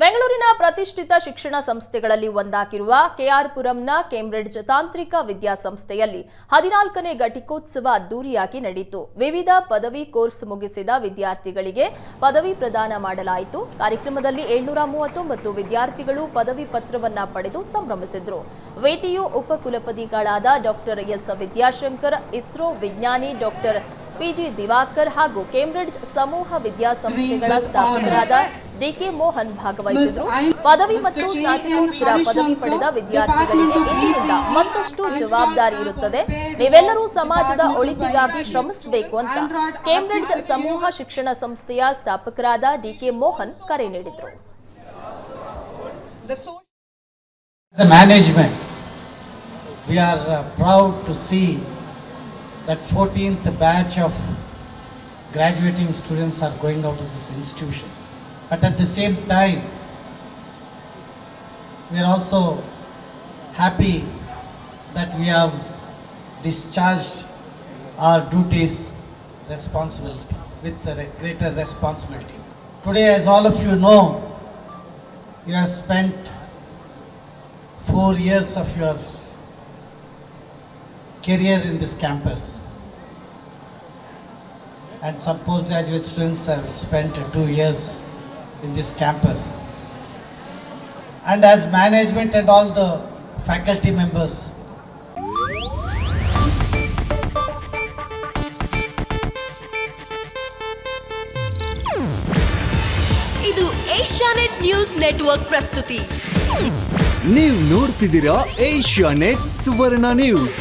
ಬೆಂಗಳೂರಿನ ಪ್ರತಿಷ್ಠಿತ ಶಿಕ್ಷಣ ಸಂಸ್ಥೆಗಳಲ್ಲಿ ಒಂದಾಗಿರುವ ಕೆಆರ್ಪುರಂನ ಕೇಂಬ್ರಿಡ್ಜ್ ತಾಂತ್ರಿಕ ವಿದ್ಯಾಸಂಸ್ಥೆಯಲ್ಲಿ ಹದಿನಾಲ್ಕನೇ ಘಟಿಕೋತ್ಸವ ಅದ್ದೂರಿಯಾಗಿ ನಡೆಯಿತು. ವಿವಿಧ ಪದವಿ ಕೋರ್ಸ್ ಮುಗಿಸಿದ ವಿದ್ಯಾರ್ಥಿಗಳಿಗೆ ಪದವಿ ಪ್ರದಾನ ಮಾಡಲಾಯಿತು. ಕಾರ್ಯಕ್ರಮದಲ್ಲಿ ಏಳ್ನೂರ ಮೂವತ್ತೊಂಬತ್ತು ವಿದ್ಯಾರ್ಥಿಗಳು ಪದವಿ ಪತ್ರವನ್ನ ಪಡೆದು ಸಂಭ್ರಮಿಸಿದರು. ವೇಟಿಯು ಉಪಕುಲಪತಿಗಳಾದ ಡಾಕ್ಟರ್ ಎಸ್ ವಿದ್ಯಾಶಂಕರ್ ಇಸ್ರೋ ವಿಜ್ಞಾನಿ ಡಾಕ್ಟರ್ ಪಿಜಿ ದಿವಾಕರ್ ಹಾಗೂ ಕೇಂಬ್ರಿಡ್ಜ್ ಸಮೂಹ ವಿದ್ಯಾಸಂಸ್ಥೆಗಳ ಸ್ಥಾಪಕರಾದ ಡಿಕೆ ಮೋಹನ್ ಭಾಗವಹಿಸಿದ್ರು. ಪದವಿ ಮತ್ತು ಸ್ನಾತಕೋತ್ತರ ಪದವಿ ಪಡೆದ ವಿದ್ಯಾರ್ಥಿಗಳಿಗೆ ಇಂದಿನಿಂದ ಮತ್ತಷ್ಟು ಜವಾಬ್ದಾರಿ ಇರುತ್ತದೆ. ನೀವೆಲ್ಲರೂ ಸಮಾಜದ ಒಳಿತಿಗಾಗಿ ಶ್ರಮಿಸಬೇಕು ಅಂತ ಕೇಂಬ್ರಿಡ್ಜ್ ಸಮೂಹ ಶಿಕ್ಷಣ ಸಂಸ್ಥೆಯ ಸ್ಥಾಪಕರಾದ ಡಿಕೆ ಮೋಹನ್ ಕರೆ ನೀಡಿದರು. The management, we are uh, proud to see that 14th batch of graduating students are going out of this institution. But at the same time, we are also happy that we have discharged our duties responsibility with greater responsibility. Today, as all of you know, you have spent four years of your career in this campus. And some postgraduate students have spent two years in this campus. And as management and all the faculty members, ಇದು Asianet news network ಪ್ರಸ್ತುತಿ ನೀವು ನೋಡ್ತಿದ್ದೀರಾ Asianet ಸುವರ್ಣ news